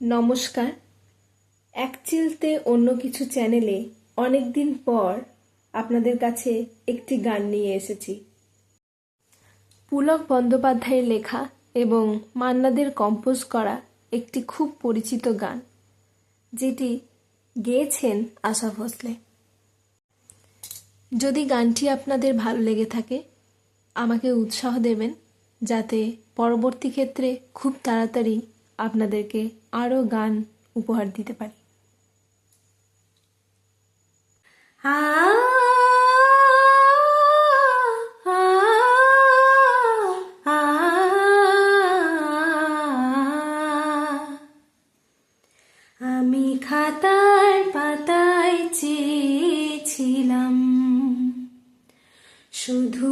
নমস্কার। এক চিলতে অন্য কিছু চ্যানেলে অনেক দিন পর আপনাদের কাছে একটি গান নিয়ে এসেছি। পুলক বন্দ্যোপাধ্যায়ের লেখা এবং মান্নাদের কম্পোজ করা একটি খুব পরিচিত গান, যেটি গেয়েছেন আশা ভোসলে। যদি গানটি আপনাদের ভালো লেগে থাকে, আমাকে উৎসাহ দেবেন যাতে পরবর্তী ক্ষেত্রে খুব তাড়াতাড়ি আপনাদেরকে আরও গান উপহার দিতে পারি আ আমি খাতার পাতায় চেয়েছিলাম শুধু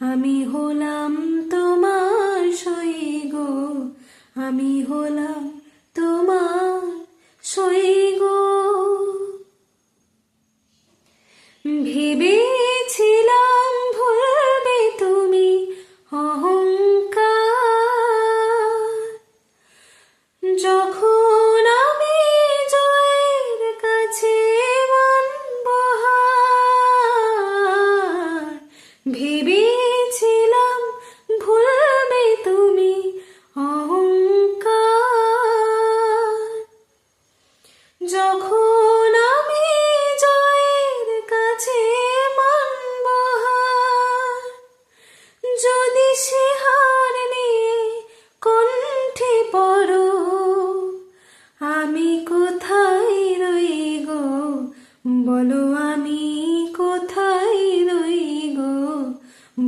আমি হলাম তোমার সই গো আমি হলাম তোমার সই গো ভেবেছিলাম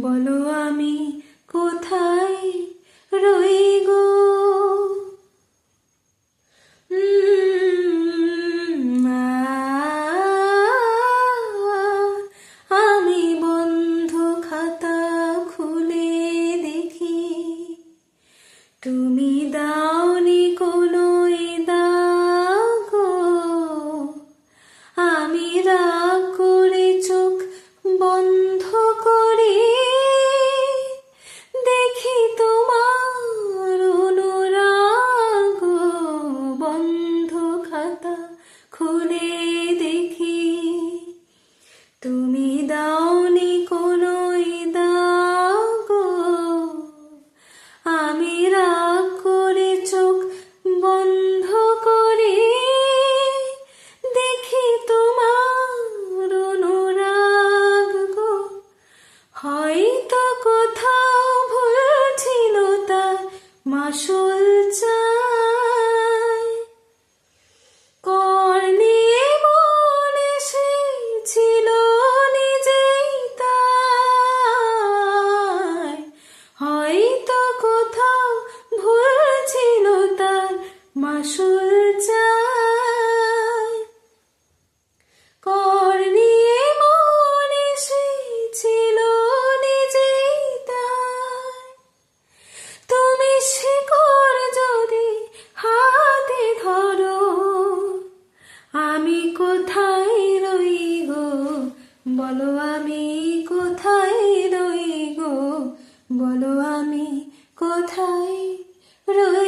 বলো আমি খুলে দেখি। তুমি দাওনি কোনো দাগ আমি রাগ করে চোখ বন্ধ করে। দেখি তোমার অনুরাগ গো। হয়তো কোথাও ভুল ছিল তার মাসুল হয়তো কোথাও ভুল ছিল তার মাসুল চাই Cruz.